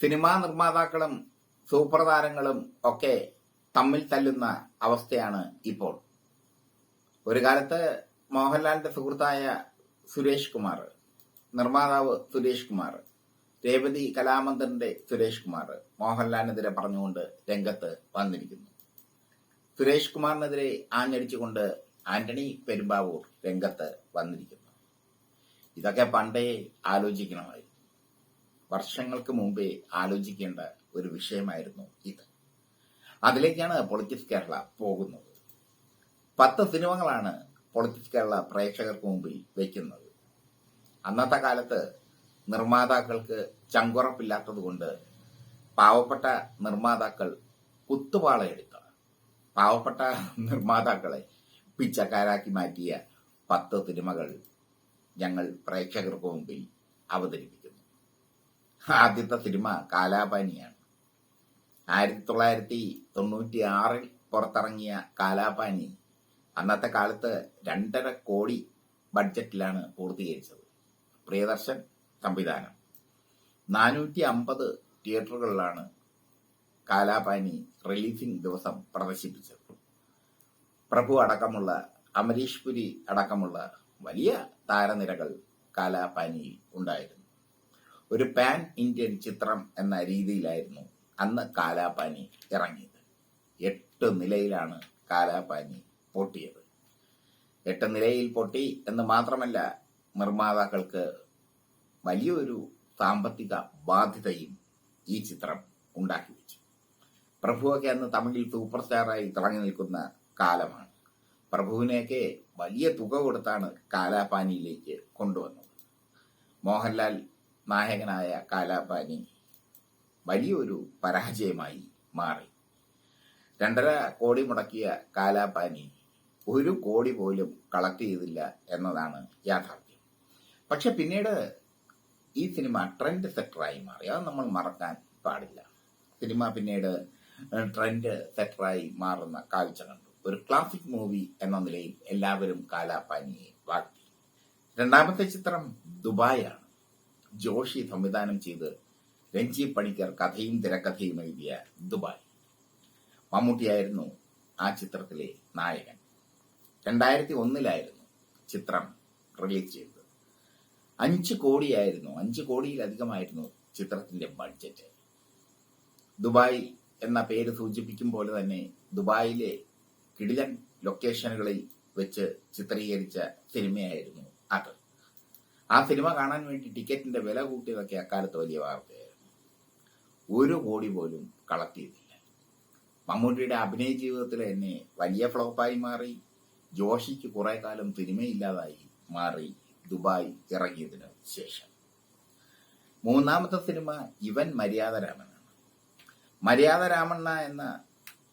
Cinema നിർമ്മാതാക്കളും super താരങ്ങളും ഒക്കെ തമ്മിൽ തല്ലുന്ന അവസ്ഥയാണ് ഇപ്പോൾ. ഒരു കാലത്ത് മോഹൻലാലിന്റെ സുഹൃത്തായ സുരേഷ് കുമാർ നിർമ്മാതാവ് സുരേഷ് കുമാർ രേവതി കലാമന്ദറിന്റെ സുരേഷ് കുമാർ മോഹൻലാലിനെതിരെ പറഞ്ഞുകൊണ്ട് രംഗത്ത് വന്നിരിക്കുന്നു. സുരേഷ് കുമാറിനെതിരെ ആഞ്ഞടിച്ചുകൊണ്ട് ആന്റണി പെരുമ്പാവൂർ രംഗത്ത് വന്നിരിക്കുന്നു. ഇതൊക്കെ പണ്ടേ ആലോചിക്കണമായിരുന്നു. വർഷങ്ങൾക്ക് മുമ്പേ ആലോചിക്കേണ്ട ഒരു വിഷയമായിരുന്നു ഇത്. അതിലേക്കാണ് പൊളിറ്റിക്സ് കേരള പോകുന്നത്. പത്ത് സിനിമകളാണ് പൊളിറ്റിക്സ് കേരള പ്രേക്ഷകർക്ക് മുമ്പിൽ വെക്കുന്നത്. അന്നത്തെ കാലത്ത് നിർമ്മാതാക്കൾക്ക് ചങ്കുറപ്പില്ലാത്തത് കൊണ്ട് പാവപ്പെട്ട നിർമ്മാതാക്കൾ കുത്തുപാളയെടുത്ത പാവപ്പെട്ട നിർമ്മാതാക്കളെ പിച്ചക്കാരാക്കി മാറ്റിയ പത്ത് സിനിമകൾ ഞങ്ങൾ പ്രേക്ഷകർക്ക് മുമ്പിൽ അവതരിപ്പിക്കുന്നു ആദ്യത്തെ സിനിമ കാലാപാനിയാണ്. ആയിരത്തി തൊള്ളായിരത്തി തൊണ്ണൂറ്റി ആറിൽ പുറത്തിറങ്ങിയ കാലാപാനി അന്നത്തെ കാലത്ത് രണ്ടര കോടി ബഡ്ജറ്റിലാണ് പൂർത്തീകരിച്ചത്. പ്രിയദർശൻ സംവിധാനം. നാനൂറ്റി അമ്പത് തിയേറ്ററുകളിലാണ് കാലാപാനി റിലീസിംഗ് ദിവസം പ്രദർശിപ്പിച്ചത്. പ്രഭു അടക്കമുള്ള അമരീഷ് പുരി അടക്കമുള്ള വലിയ താരനിരകൾ കാലാപാനിയിൽ ഉണ്ടായിരുന്നു. ഒരു പാൻ ഇന്ത്യൻ ചിത്രം എന്ന രീതിയിലായിരുന്നു അന്ന് കാലാപാനി ഇറങ്ങിയത്. എട്ട് നിലയിലാണ് കാലാപാനി പൊട്ടിയത്. എട്ട് നിലയിൽ പൊട്ടി എന്ന് മാത്രമല്ല നിർമ്മാതാക്കൾക്ക് വലിയൊരു സാമ്പത്തിക ബാധ്യതയും ഈ ചിത്രം ഉണ്ടാക്കി വെച്ചു. പ്രഭുവൊക്കെ അന്ന് തമിഴിൽ സൂപ്പർ സ്റ്റാറായി തിളങ്ങി നിൽക്കുന്ന കാലമാണ്. പ്രഭുവിനെയൊക്കെ വലിയ തുക കൊടുത്താണ് കാലാപാനിയിലേക്ക് കൊണ്ടുവന്നത്. മോഹൻലാൽ നായകനായ കാലാപാനി വലിയൊരു പരാജയമായി മാറി. രണ്ടര കോടി മുടക്കിയ കാലാപാനി ഒരു കോടി പോലും കളക്ട് ചെയ്തില്ല എന്നതാണ് യാഥാർത്ഥ്യം. പക്ഷെ പിന്നീട് ഈ സിനിമ ട്രെൻഡ് സെക്ടറായി മാറി. അത് നമ്മൾ മറക്കാൻ പാടില്ല. സിനിമ പിന്നീട് ട്രെൻഡ് സെക്ടറായി മാറുന്ന കാഴ്ച കണ്ടു. ഒരു ക്ലാസിക് മൂവി എന്ന നിലയിൽ എല്ലാവരും കാലാപാനിയെ വാഴ്ത്തി രണ്ടാമത്തെ ചിത്രം ദുബായാണ് ജോഷി സംവിധാനം ചെയ്ത് രഞ്ജി പണിക്കർ കഥയും തിരക്കഥയും എഴുതിയ ദുബായ്. മമ്മൂട്ടിയായിരുന്നു ആ ചിത്രത്തിലെ നായകൻ. രണ്ടായിരത്തി ഒന്നിലായിരുന്നു ചിത്രം റിലീസ് ചെയ്തത്. അഞ്ച് കോടിയായിരുന്നു അഞ്ച് കോടിയിലധികമായിരുന്നു ചിത്രത്തിന്റെ ബഡ്ജറ്റ്. ദുബായ് എന്ന പേര് സൂചിപ്പിക്കും പോലെ തന്നെ ദുബായിലെ കിടിലൻ ലൊക്കേഷനുകളിൽ വെച്ച് ചിത്രീകരിച്ച സിനിമയായിരുന്നു അത്. ആ സിനിമ കാണാൻ വേണ്ടി ടിക്കറ്റിന്റെ വില കൂട്ടിയതൊക്കെ അക്കാലത്ത് വലിയ വാർത്തയായിരുന്നു. ഒരു കോടി പോലും കളക്ട് ചെയ്തില്ല. മമ്മൂട്ടിയുടെ അഭിനയ ജീവിതത്തിൽ തന്നെ വലിയ ഫ്ലോപ്പായി മാറി. ജോഷിക്ക് കുറെ കാലം സിനിമയില്ലാതായി മാറി ദുബായ് ഇറങ്ങിയതിന് ശേഷം. മൂന്നാമത്തെ സിനിമ ഇവൻ മര്യാദ രാമനാണ് മര്യാദ രാമണ്ണ എന്ന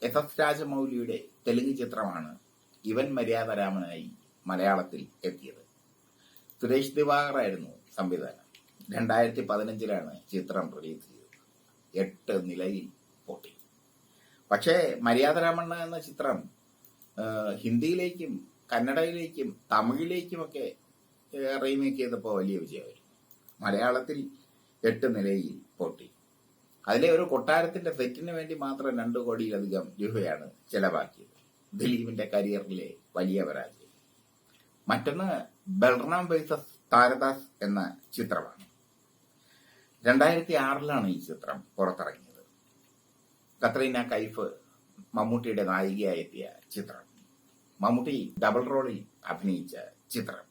എസ് എസ് രാജമൗലിയുടെ തെലുങ്ക് ചിത്രമാണ് ഇവൻ മര്യാദ രാമനായി മലയാളത്തിൽ എത്തിയത്. സുരേഷ് ദിവാകറായിരുന്നു സംവിധാനം രണ്ടായിരത്തി പതിനഞ്ചിലാണ് ചിത്രം റിലീസ് ചെയ്തത്. എട്ട് നിലയിൽ പൊട്ടി. പക്ഷേ മര്യാദരാമണ്ണ എന്ന ചിത്രം ഹിന്ദിയിലേക്കും കന്നഡയിലേക്കും തമിഴിലേക്കുമൊക്കെ റീമേക്ക് ചെയ്തപ്പോൾ വലിയ വിജയമായിരുന്നു. മലയാളത്തിൽ എട്ട് നിലയിൽ പൊട്ടി. അതിലെ ഒരു കൊട്ടാരത്തിന്റെ സെറ്റിന് വേണ്ടി മാത്രം രണ്ടു കോടിയിലധികം രൂപയാണ് ചെലവാക്കിയത്. ദിലീപിന്റെ കരിയറിലെ വലിയ പരാജയം. മറ്റൊന്ന് ബൽറാം വേഴ്സസ് താരദാസ് എന്ന ചിത്രമാണ്. രണ്ടായിരത്തി ആറിലാണ് ഈ ചിത്രം പുറത്തിറങ്ങിയത്. കത്രീന കൈഫ് മമ്മൂട്ടിയുടെ നായികയായെത്തിയ ചിത്രം. മമ്മൂട്ടി ഡബിൾ റോളിൽ അഭിനയിച്ച ചിത്രം.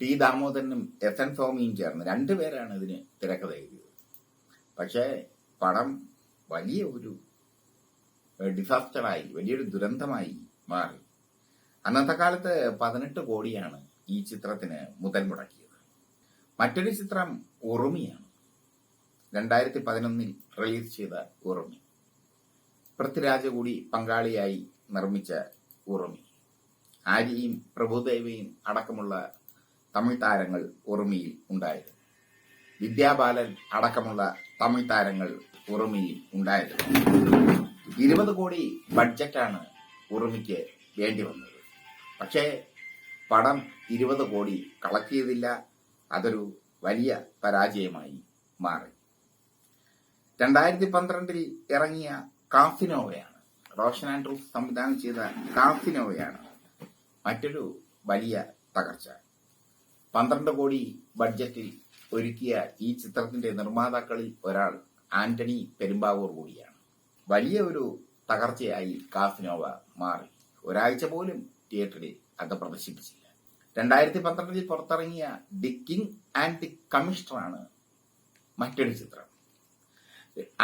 ടി ദാമോദരനും എസ് എൻ സ്വാമിയും ചേർന്ന് രണ്ടുപേരാണ് ഇതിന് തിരക്കഥ എഴുതിയത്. പക്ഷേ പടം വലിയ ഒരു ഡിസാസ്റ്ററായി വലിയൊരു ദുരന്തമായി മാറി. അന്നത്തെ കാലത്ത് പതിനെട്ട് കോടിയാണ് ഈ ചിത്രത്തിന് മുതൽ മുടക്കിയത്. മറ്റൊരു ചിത്രം ഉറുമിയാണ്. രണ്ടായിരത്തി പതിനൊന്നിൽ റിലീസ് ചെയ്ത ഉറുമി. പൃഥ്വിരാജ് കൂടി പങ്കാളിയായി നിർമ്മിച്ച ഉറുമി. ആര്യയും പ്രഭുദേവയും അടക്കമുള്ള തമിഴ് താരങ്ങൾ ഉറുമിയിൽ ഉണ്ടായിരുന്നു വിദ്യാബാലൻ അടക്കമുള്ള തമിഴ് താരങ്ങൾ ഉറുമിയിൽ ഉണ്ടായിരുന്നു ഇരുപത് കോടി ബഡ്ജറ്റാണ് ഉറുമിക്ക് വേണ്ടി വന്നത്. പക്ഷേ പടം ഇരുപത് കോടി കളക്ട് ചെയ്തില്ല. അതൊരു വലിയ പരാജയമായി മാറി. രണ്ടായിരത്തി പന്ത്രണ്ടിൽ ഇറങ്ങിയ കാഫിനോവയാണ് റോഷൻ ആൻഡ്രൂസ് സംവിധാനം ചെയ്ത കാഫിനോവയാണ് മറ്റൊരു വലിയ തകർച്ച. പന്ത്രണ്ട് കോടി ബഡ്ജറ്റിൽ ഒരുക്കിയ ഈ ചിത്രത്തിന്റെ നിർമ്മാതാക്കളിൽ ഒരാൾ ആന്റണി പെരുമ്പാവൂർ കൂടിയാണ്. വലിയ ഒരു തകർച്ചയായി കാഫിനോവ മാറി. ഒരാഴ്ച പോലും തിയേറ്ററിൽ അത് പ്രദർശിപ്പിച്ചില്ല. രണ്ടായിരത്തി പന്ത്രണ്ടിൽ പുറത്തിറങ്ങിയ ദി കിങ് ആൻഡ് ദി കമ്മീഷണറാണ് മറ്റൊരു ചിത്രം.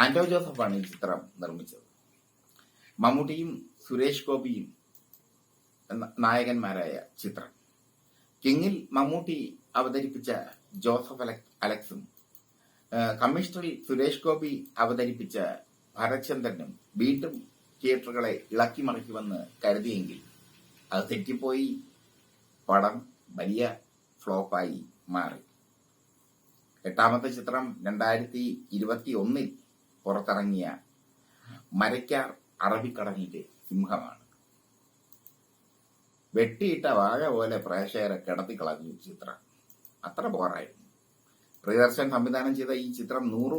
ആന്റോ ജോസഫാണ് ഈ ചിത്രം നിർമ്മിച്ചത്. മമ്മൂട്ടിയും സുരേഷ് ഗോപിയും നായകന്മാരായ ചിത്രം. കിങ്ങിൽ മമ്മൂട്ടി അവതരിപ്പിച്ച ജോസഫ് അലക് അലക്സും കമ്മീഷണറിൽ സുരേഷ് ഗോപി അവതരിപ്പിച്ച ഭരത്ചന്ദ്രനും വീണ്ടും തിയേറ്ററുകളെ ഇളക്കി മറിക്കുമെന്ന് കരുതിയെങ്കിൽ അത് തെറ്റിപ്പോയി. പടം വലിയ ഫ്ലോപ്പായി മാറി. എട്ടാമത്തെ ചിത്രം രണ്ടായിരത്തി ഇരുപത്തി ഒന്നിൽ പുറത്തിറങ്ങിയ മരക്കാർ അറബിക്കടലിന്റെ സിംഹമാണ്. വെട്ടിയിട്ട വാഴ പോലെ പ്രേക്ഷകരെ കിടത്തി കളഞ്ഞു ഈ ചിത്രം. അത്ര പോരായിരുന്നു പ്രിയദർശൻ സംവിധാനം ചെയ്ത ഈ ചിത്രം നൂറ്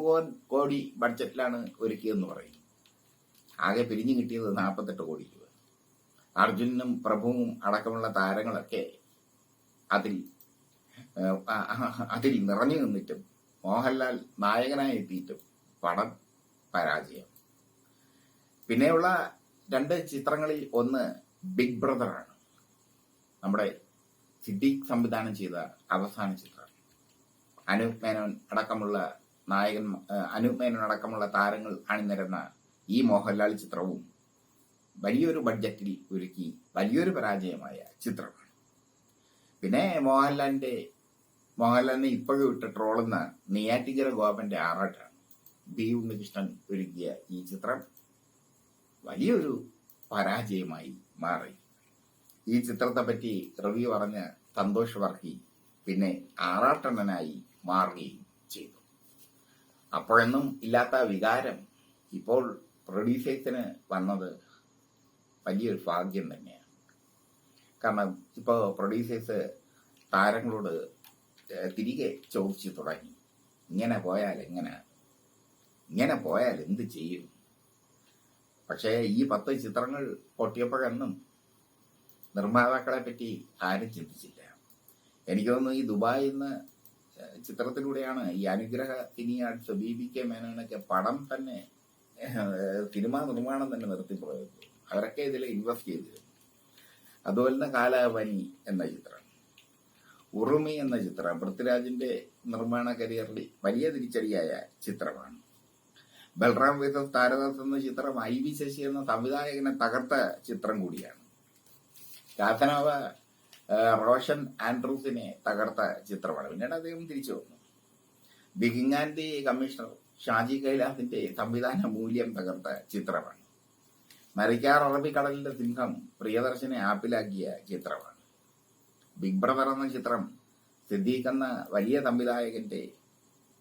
കോടി ബഡ്ജറ്റിലാണ് ഒരുക്കിയതെന്ന് പറയും. ആകെ പിരിഞ്ഞു കിട്ടിയത് നാൽപ്പത്തെട്ട് കോടി അർജുനും പ്രഭുവും അടക്കമുള്ള താരങ്ങളൊക്കെ അതിൽ അതിൽ നിറഞ്ഞു നിന്നിട്ടും മോഹൻലാൽ നായകനായി എത്തിയിട്ടും പടം പരാജയം. പിന്നെയുള്ള രണ്ട് ചിത്രങ്ങളിൽ ഒന്ന് ബിഗ് ബ്രദറാണ് നമ്മുടെ സിദ്ദീഖ് സംവിധാനം ചെയ്ത അവസാന ചിത്രം. അനൂപ് മേനോൻ അടക്കമുള്ള നായകൻ അനൂപ് മേനോൻ അടക്കമുള്ള താരങ്ങൾ അണിനിരന്ന ഈ മോഹൻലാൽ ചിത്രവും വലിയൊരു ബഡ്ജറ്റിൽ ഒരുക്കി വലിയൊരു പരാജയമായ ചിത്രമാണ്. പിന്നെ മോഹൻലാലിന്റെ മോഹൻലാലിനെ ഇപ്പോഴും ഇട്ട് ട്രോളുന്ന നെയ്യാറ്റിങ്കര ഗോപന്റെ ആറാട്ടാണ്. ബി. ഉണ്ണികൃഷ്ണൻ ഒരുക്കിയ ഈ ചിത്രം വലിയൊരു പരാജയമായി മാറി. ഈ ചിത്രത്തെ പറ്റി റിവ്യൂ പറഞ്ഞ സന്തോഷ് വർക്കി പിന്നെ ആറാട്ടണ്ണനായി മാറുകയും ചെയ്തു. അപ്പോഴൊന്നും ഇല്ലാത്ത വികാരം ഇപ്പോൾ പ്രൊഡ്യൂസേഴ്സിന് വന്നത് വലിയൊരു ഭാഗ്യം തന്നെയാണ്. കാരണം ഇപ്പോൾ പ്രൊഡ്യൂസേഴ്സ് താരങ്ങളോട് തിരികെ ചോദിച്ചു തുടങ്ങി. ഇങ്ങനെ പോയാൽ എങ്ങനെ? ഇങ്ങനെ പോയാൽ എന്ത് ചെയ്യും? പക്ഷേ ഈ പത്ത് ചിത്രങ്ങൾ പൊട്ടിയപ്പോഴെന്നും നിർമ്മാതാക്കളെ പറ്റി ആരും ചിന്തിച്ചില്ല. എനിക്ക് തോന്നുന്നു ഈ ദുബായിൽ നിന്ന് ചിത്രത്തിലൂടെയാണ് ഈ അനുഗ്രഹ ഇനിയാൾ ബി ബി കെ മേനോനൊക്കെ പടം തന്നെ സിനിമാ നിർമ്മാണം തന്നെ നിർത്തിപ്പോയത്. അവരൊക്കെ ഇതിൽ ഇൻവെസ്റ്റ് ചെയ്തിരുന്നു. അതുപോലെ തന്നെ കാലാവനി എന്ന ചിത്രം. ഉറുമി എന്ന ചിത്രം പൃഥ്വിരാജിന്റെ നിർമ്മാണ കരിയറിൽ വലിയ തിരിച്ചടിയായ ചിത്രമാണ്. ബൽറാം വേദസ് താരദത്ത് എന്ന ചിത്രം ഐ വി ശശി എന്ന സംവിധായകനെ തകർത്ത ചിത്രം കൂടിയാണ്. രാധനാവ റോഷൻ ആൻഡ്രൂസിനെ തകർത്ത ചിത്രമാണ്. പിന്നീട് അദ്ദേഹം തിരിച്ചു വന്നു. ബിഗിങ്ങാന്റെ കമ്മീഷണർ ഷാജി കൈലാസിന്റെ സംവിധാന മൂല്യം തകർത്ത ചിത്രമാണ്. മരിക്കാർ അറബിക്കടലിന്റെ സിംഹം പ്രിയദർശനെ ആപ്പിലാക്കിയ ചിത്രമാണ്. ബിഗ് ബ്രദർ എന്ന ചിത്രം സിദ്ദീഖ് എന്ന വലിയ സംവിധായകന്റെ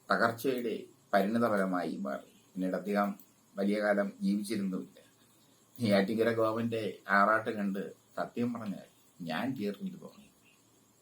തകർച്ചയുടെ പരിണിതഫലമായി മാറി. പിന്നീട് അദ്ദേഹം വലിയ കാലം ജീവിച്ചിരുന്നുമില്ല. നെയ്യാറ്റിങ്കര ഗോവന്റെ ആറാട്ട് കണ്ട് സത്യം പറഞ്ഞാൽ ഞാൻ ചേർന്നിട്ട് തോന്നി